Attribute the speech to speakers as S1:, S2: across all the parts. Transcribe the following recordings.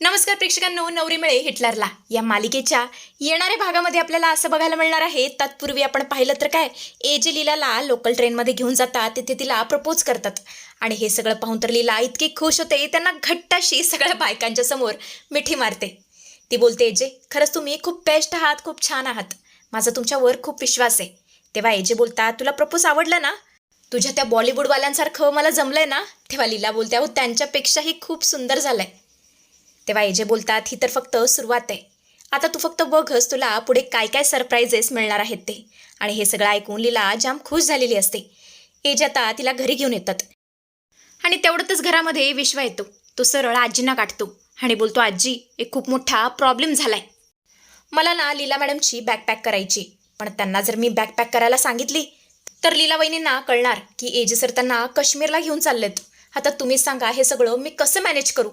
S1: नमस्कार प्रेक्षकांनो नवरी मिळे हिटलरला. या मालिकेच्या येणाऱ्या भागामध्ये आपल्याला असं बघायला मिळणार आहे तत्पूर्वी आपण पाहिलं तर काय ए जे लीलाला लोकल ट्रेनमध्ये घेऊन जातात तिथे तिला प्रपोज करतात. आणि हे सगळं पाहून तर लीला इतकी खुश होते त्यांना घट्टाशी सगळ्या बायकांच्या समोर मिठी मारते. ती बोलते एजे खरंच तुम्ही खूप बेस्ट आहात खूप छान आहात. माझा तुमच्यावर खूप विश्वास आहे. तेव्हा एजे बोलतात तुला प्रपोज आवडलं ना? तुझ्या त्या बॉलिवूडवाल्यांसारखं मला जमलंय ना? तेव्हा लीला बोलते अहो त्यांच्यापेक्षाही खूप सुंदर झालंय. तेव्हा एजे बोलतात ही तर फक्त सुरुवात आहे. आता तू फक्त बघच तुला पुढे काय काय सरप्राईजेस मिळणार आहेत ते. आणि हे सगळं ऐकून लीला जाम खुश झालेली असते. एज आता तिला घरी घेऊन येतात. आणि तेवढ्यातच घरामध्ये विश्वा येतो. तो सरळ आजींना गाठतो आणि बोलतो आजी एक खूप मोठा प्रॉब्लेम झालाय. मला ना लीला मॅडमची बॅकपॅक करायची. पण त्यांना जर मी बॅकपॅक करायला सांगितली तर लीला वहिनींना कळणार की एजे सर त्यांना काश्मीरला घेऊन चाललेत. आता तुम्हीच सांगा हे सगळं मी कसं मॅनेज करू?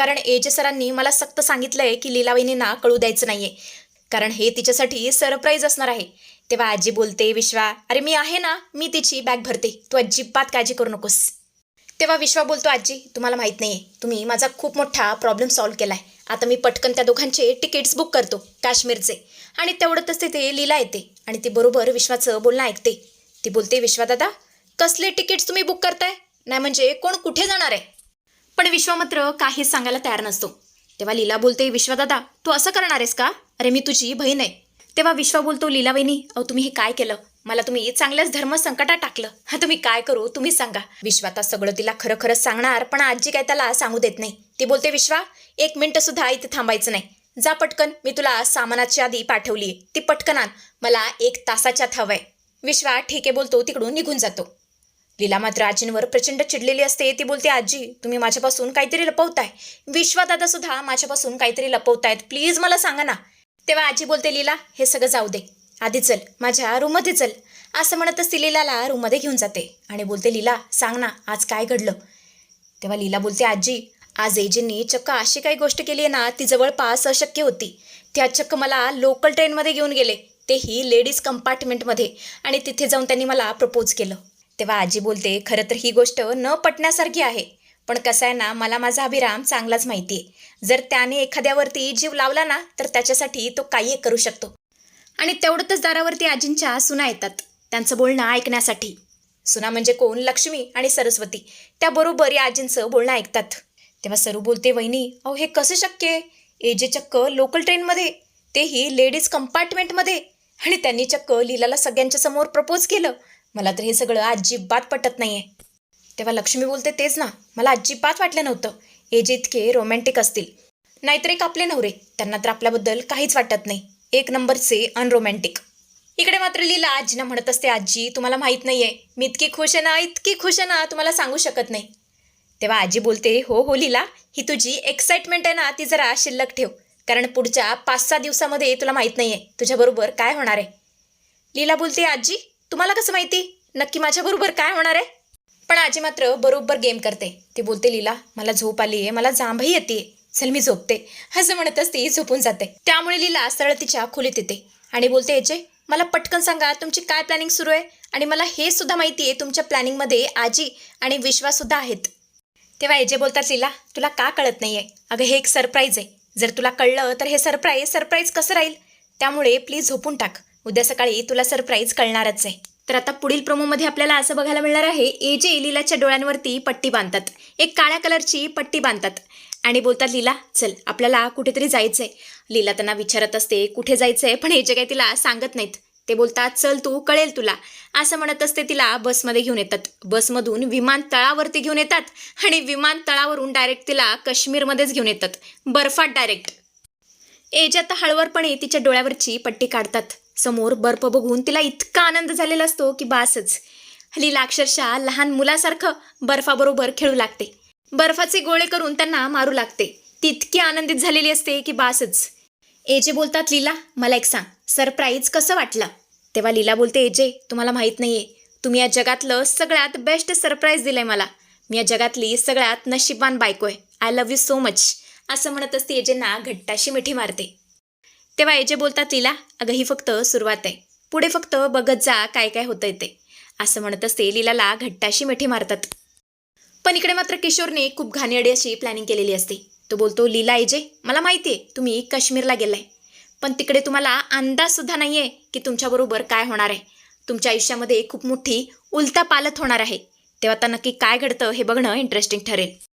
S1: कारण एजे सरांनी मला सक्त सांगितलंय की लीला कळू द्यायचं नाहीये. कारण हे तिच्यासाठी सरप्राईज असणार आहे. तेव्हा आजी बोलते विश्वा अरे मी आहे ना मी तिची बॅग भरते. तू अजिबात काळजी करू नकोस. तेव्हा विश्वा बोलतो आजी तुम्हाला माहीत नाही आहे तुम्ही माझा खूप मोठा प्रॉब्लेम सॉल्व्ह केला आहे आता मी पटकन त्या दोघांचे तिकीट्स बुक करतो काश्मीरचे. आणि तेवढंच तिथे लीला येते. आणि ती बरोबर विश्वाचं बोलणं ऐकते. ती बोलते विश्वा दादा कसले तिकीट्स तुम्ही बुक करताय? नाही म्हणजे कोण कुठे जाणार आहे? पण विश्वा मात्र काहीच सांगायला तयार नसतो. तेव्हा लीला बोलते विश्वादादा तू असं करणार आहेस का? अरे मी तुझी बहीण आहे. तेव्हा विश्वा बोलतो लीला अहो तुम्ही हे काय केलं? मला तुम्ही चांगल्याच धर्म संकटात टाकलं. हा तुम्ही काय करू? तुम्ही सांगा. विश्वा आता सगळं तिला खरं खरंच सांगणार पण आजी काय त्याला सांगू देत नाही. ती बोलते विश्वा एक मिनिटं सुद्धा इथे थांबायचं नाही. जा पटकन मी तुला सामानाची आधी पाठवली ती पटकन आण. मला एक तासाच्यात हवंय विश्वा ठीक आहे बोलतो तिकडून निघून जातो. लीला मात्र आजींवर प्रचंड चिडलेली असते. ती बोलते आजी तुम्ही माझ्यापासून काहीतरी लपवताय. विश्वादादा सुद्धा माझ्यापासून काहीतरी लपवतायत. प्लीज मला सांगा ना. तेव्हा आजी बोलते लीला हे सगळं जाऊ दे. आधी चल माझ्या रूममध्ये चल. असं म्हणतच ती लीलाला रूममध्ये घेऊन जाते आणि बोलते लीला सांग ना आज काय घडलं? तेव्हा लीला बोलते आजी आज एजींनी चक्क अशी काही गोष्ट केली आहे ना ती जवळपास अशक्य होती. त्या चक्क मला लोकल ट्रेनमध्ये घेऊन गेले. तेही लेडीज कंपार्टमेंटमध्ये आणि तिथे जाऊन त्यांनी मला प्रपोज केलं. तेव्हा आजी बोलते खरं तर ही गोष्ट न पटण्यासारखी आहे. पण कसं आहे ना मला माझा अभिराम चांगलाच माहिती आहे. जर त्याने एखाद्यावरती जीव लावला ना तर त्याच्यासाठी तो काही करू शकतो. आणि तेवढंच दारावरती आजींच्या सुना येतात त्यांचं बोलणं ऐकण्यासाठी. सुना म्हणजे कोण? लक्ष्मी आणि सरस्वती. त्याबरोबर या आजींचं बोलणं ऐकतात. तेव्हा सरू बोलते वहिनी अहो हे कसं शक्य आहे? एजे चक्क लोकल ट्रेनमध्ये तेही लेडीज कंपार्टमेंटमध्ये आणि त्यांनी चक्क लीलाला सगळ्यांच्या समोर प्रपोज केलं. मला तर हे सगळं अजिबात पटत नाहीये. तेव्हा लक्ष्मी बोलते तेच ना मला अजिबात वाटलं नव्हतं. एजे इतके रोमॅन्टिक असतील. नाहीतर एक आपले नवरे त्यांना तर आपल्याबद्दल काहीच वाटत नाही. एक नंबरचे अनरोमॅन्टिक इकडे मात्र लीला आजीना म्हणत असते आजी तुम्हाला माहीत नाहीये. मी इतकी खुश आहे ना इतकी खुश आहे ना तुम्हाला सांगू शकत नाही. तेव्हा आजी बोलते हो हो लीला ही तुझी एक्साइटमेंट आहे ना ती जरा शिल्लक ठेव. कारण पुढच्या पाच सहा दिवसामध्ये तुला माहीत नाहीये तुझ्याबरोबर काय होणार आहे. लीला बोलते आजी तुम्हाला कसं माहिती? नक्की माझ्याबरोबर काय होणार आहे? पण आजी मात्र बरोबर गेम करते. ती बोलते लीला मला झोप आली आहे मला जांभही येते चल मी झोपते. असं म्हणतच ती झोपून जाते. त्यामुळे लीला सरळ तिच्या खोलीत येते आणि बोलते याचे मला पटकन सांगा तुमची काय प्लॅनिंग सुरू आहे? आणि मला हे सुद्धा माहिती आहे तुमच्या प्लॅनिंगमध्ये आजी आणि विश्वाससुद्धा आहेत. तेव्हा एजे बोलतात लीला तुला का कळत नाही आहे अगं हे एक सरप्राईज आहे. जर तुला कळलं तर हे सरप्राईज सरप्राईज कसं राहील? त्यामुळे प्लीज झोपून टाक. उद्या सकाळी तुला सरप्राईज कळणारच आहे. तर आता पुढील प्रोमोमध्ये आपल्याला असं बघायला मिळणार आहे एजे लीलाच्या डोळ्यांवरती पट्टी बांधतात. एक काळ्या कलरची पट्टी बांधतात. आणि बोलतात लीला चल आपल्याला कुठेतरी जायचंय. लीला त्यांना विचारत असते कुठे जायचंय? पण एजे काही तिला सांगत नाहीत. ते बोलतात चल तू कळेल तुला. असं म्हणत असते तिला बसमध्ये घेऊन येतात. बसमधून विमानतळावरती घेऊन येतात आणि विमानतळावरून डायरेक्ट तिला काश्मीरमध्येच घेऊन येतात. बर्फात डायरेक्ट एज आता हळवरपणे तिच्या डोळ्यावरची पट्टी काढतात. समोर बर्फ बघून तिला इतका आनंद झालेला असतो की बासच. लीला अक्षरशः लहान मुलासारखं बर्फाबरोबर खेळू लागते. बर्फाचे गोळे करून त्यांना मारू लागते. ती इतकी आनंदित झालेली असते की बासच. एजे बोलतात लीला मला एक सांग. सरप्राईज कसं वाटलं? तेव्हा लीला बोलते एजे तुम्हाला माहीत नाहीये. तुम्ही या जगातलं सगळ्यात बेस्ट सरप्राईज दिलंय मला. मी या जगातली सगळ्यात नशीबवान बायको आहे. I love you so much असं म्हणत असते एजेंना घट्टाशी मिठी मारते. तेव्हा एजे बोलतात लीला अगं ही फक्त सुरुवात आहे. पुढे फक्त बघत जा काय काय होतंय ते. असं म्हणत असते लीलाला घट्टाशी मिठी मारतात. पण इकडे मात्र किशोरने खूप घाणेरडी अशी प्लॅनिंग केलेली असते. तो बोलतो लीला एजे मला माहिती आहे तुम्ही काश्मीरला गेलाय. पण तिकडे तुम्हाला अंदाजसुद्धा नाही आहे की तुमच्याबरोबर काय होणार आहे. तुमच्या आयुष्यामध्ये खूप मोठी उलता पालत होणार आहे. तेव्हा आता नक्की काय घडतं हे बघणं इंटरेस्टिंग ठरेल.